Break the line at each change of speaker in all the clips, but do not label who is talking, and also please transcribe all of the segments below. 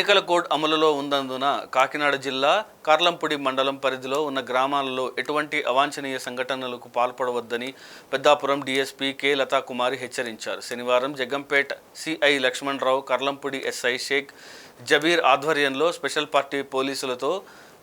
ఎన్నికల కోడ్ అమలులో ఉన్నందున కాకినాడ జిల్లా కార్లంపూడి మండలం పరిధిలో ఉన్న గ్రామాలలో ఎటువంటి అవాంఛనీయ సంఘటనలకు పాల్పడవద్దని పెద్దాపురం డీఎస్పీ కె లతాకుమారి హెచ్చరించారు. శనివారం Jaggampeta CI Lakshmanarao Karlampudi SI Sheikh Jabeur ఆధ్వర్యంలో స్పెషల్ పార్టీ పోలీసులతో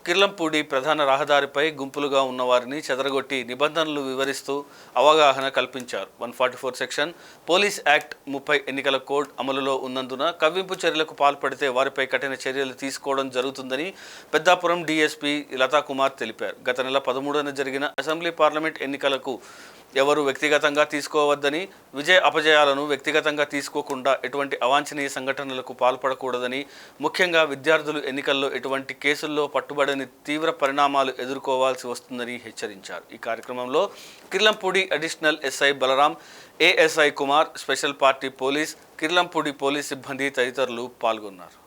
కిర్లంపూడి ప్రధాన రహదారిపై గుంపులుగా ఉన్నవారిని చెదరగొట్టి నిబంధనలు వివరిస్తూ అవగాహన కల్పించారు. One forty four section police act ముప్పై ఎన్నికల కోడ్ అమలులో ఉన్నందున కవ్వింపు చర్యలకు పాల్పడితే వారిపై కఠిన చర్యలు తీసుకోవడం జరుగుతుందని పెద్దాపురం డీఎస్పీ లతాకుమార్ తెలిపారు. గత నెల పదమూడున జరిగిన అసెంబ్లీ పార్లమెంట్ ఎన్నికలకు ఎవరు వ్యక్తిగతంగా తీసుకోవద్దని విజయ అపజయాలను వ్యక్తిగతంగా తీసుకోకుండా ఎటువంటి అవాంఛనీయ సంఘటనలకు పాల్పడకూడదని ముఖ్యంగా విద్యార్థులు ఎన్నికల్లో ఎటువంటి కేసుల్లో పట్టుబడని తీవ్ర పరిణామాలు ఎదుర్కోవాల్సి వస్తుందని హెచ్చరించారు. ఈ కార్యక్రమంలో Kirlampudi additional SI Balaram ASI Kumar special party police Kirlampudi police సిబ్బంది తదితరులు పాల్గొన్నారు.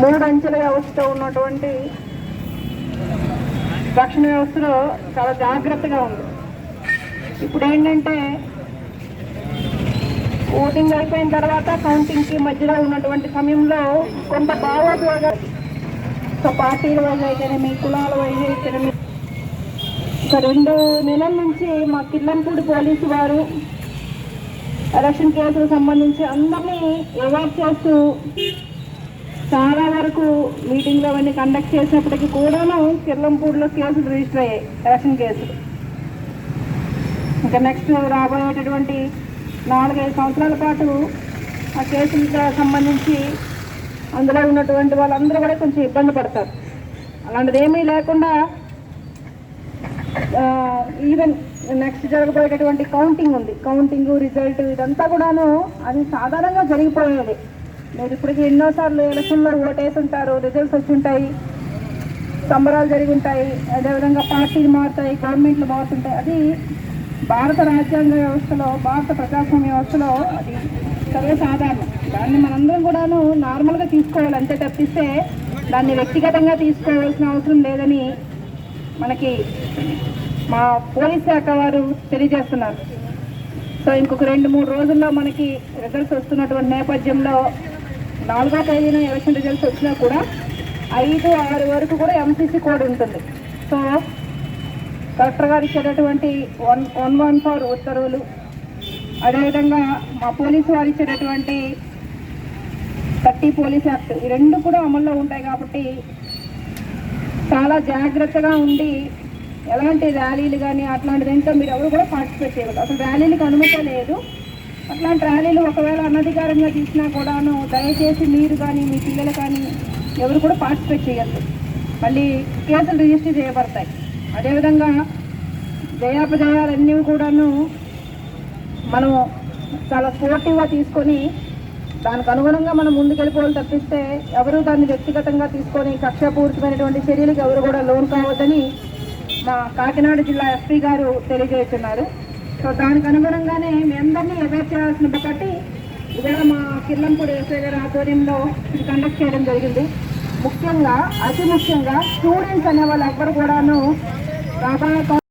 మూడు అంచెల వ్యవస్థతో ఉన్నటువంటి రక్షణ వ్యవస్థలో చాలా జాగ్రత్తగా ఉంది. ఇప్పుడు ఏంటంటే ఓటింగ్ అయిపోయిన తర్వాత కౌంటింగ్కి మధ్యలో ఉన్నటువంటి సమయంలో కొంత భావోద్వేగ సో పార్టీల వైజ్ అయితేనేమి కులాల వైజ్ అయితేనేమి ఒక రెండు నెలల నుంచి మా కిల్లంపూడి పోలీసు వారు ఎలక్షన్ కేసులకు సంబంధించి అందరినీ అవాయిడ్ చేస్తూ చాలా వరకు మీటింగ్లు అవన్నీ కండక్ట్ చేసినప్పటికీ కూడాను కిర్లంపూడిలో కేసులు రిజిస్టర్ అయ్యాయి ఎలక్షన్ కేసులు. ఇంకా నెక్స్ట్ రాబోయేటటువంటి నాలుగైదు సంవత్సరాల పాటు ఆ కేసులకు సంబంధించి అందులో ఉన్నటువంటి వాళ్ళందరూ కూడా కొంచెం ఇబ్బంది పడతారు. అలాంటిది ఏమీ లేకుండా ఈవెన్ నెక్స్ట్ జరగబోయేటటువంటి కౌంటింగ్ ఉంది. కౌంటింగ్ రిజల్ట్ ఇదంతా కూడాను అది సాధారణంగా జరిగిపోయేది. మీరు ఇప్పటికి ఎన్నోసార్లు ఎలక్షన్లో ఉంటారు రిజల్ట్స్ వచ్చి ఉంటాయి సంబరాలు జరిగి ఉంటాయి అదేవిధంగా పార్టీలు మారుతాయి గవర్నమెంట్లు మారుతుంటాయి. అది భారత రాజ్యాంగ వ్యవస్థలో భారత ప్రజాస్వామ్య వ్యవస్థలో అది సర్వసాధారణం దాన్ని మనందరం కూడాను నార్మల్గా తీసుకోవాలి. అంతే తప్పిస్తే దాన్ని వ్యక్తిగతంగా తీసుకోవాల్సిన అవసరం లేదని మనకి మా పోలీస్ శాఖ వారు తెలియజేస్తున్నారు. సో ఇంకొక రెండు మూడు రోజుల్లో మనకి రిజల్ట్స్ వస్తున్నటువంటి నేపథ్యంలో నాలుగో తేదీన ఎలక్షన్ రిజల్ట్స్ వచ్చినా కూడా ఐదు ఆరు వరకు కూడా ఎంసీసీ కోడ్ ఉంటుంది. సో కలెక్టర్ గారు ఇచ్చేటటువంటి వన్ వన్ వన్ ఫోర్ ఉత్తర్వులు. అదేవిధంగా మా పోలీసు వారు ఇచ్చేటటువంటి థర్టీ పోలీస్ యాక్ట్. ఈ రెండు కూడా అమల్లో ఉంటాయి కాబట్టి చాలా జాగ్రత్తగా ఉండి ఎలాంటి ర్యాలీలు కానీ అట్లాంటిది ఏంటో మీరు ఎవరు కూడా పార్టిసిపేట్ చేయకూడదు అసలు ర్యాలీలకు అనుమతి లేదు. అట్లాంటి ర్యాలీలు ఒకవేళ అనధికారంగా తీసినా కూడాను దయచేసి మీరు కానీ మీ పిల్లలు కానీ ఎవరు కూడా పార్టిసిపేట్ చేయద్దు. మళ్ళీ కేసులు రిజిస్టర్ చేయబడతాయి. అదేవిధంగా జయాపజయాలన్నీ కూడాను మనం చాలా స్పోర్టివ్గా తీసుకొని దానికి అనుగుణంగా మనం ముందుకెళ్ళిపోవాలి తప్పిస్తే ఎవరు దాన్ని వ్యక్తిగతంగా తీసుకొని కక్షపూరితమైనటువంటి చర్యలకు ఎవరు కూడా లోన్ కావద్దని మా కాకినాడ జిల్లా ఎస్పీ గారు తెలియజేస్తున్నారు. సో దానికి అనుగుణంగానే మీ అందరినీ అవేర్ చేయాల్సిన బట్టి ఇవాళ మా కిర్లంపూడి ఎస్ఐ గారి ఆధ్వర్యంలో ఇది కండక్ట్ చేయడం జరిగింది. ముఖ్యంగా అతి ముఖ్యంగా స్టూడెంట్స్ అనే వాళ్ళు ఎవ్వరు కూడాను Đồ.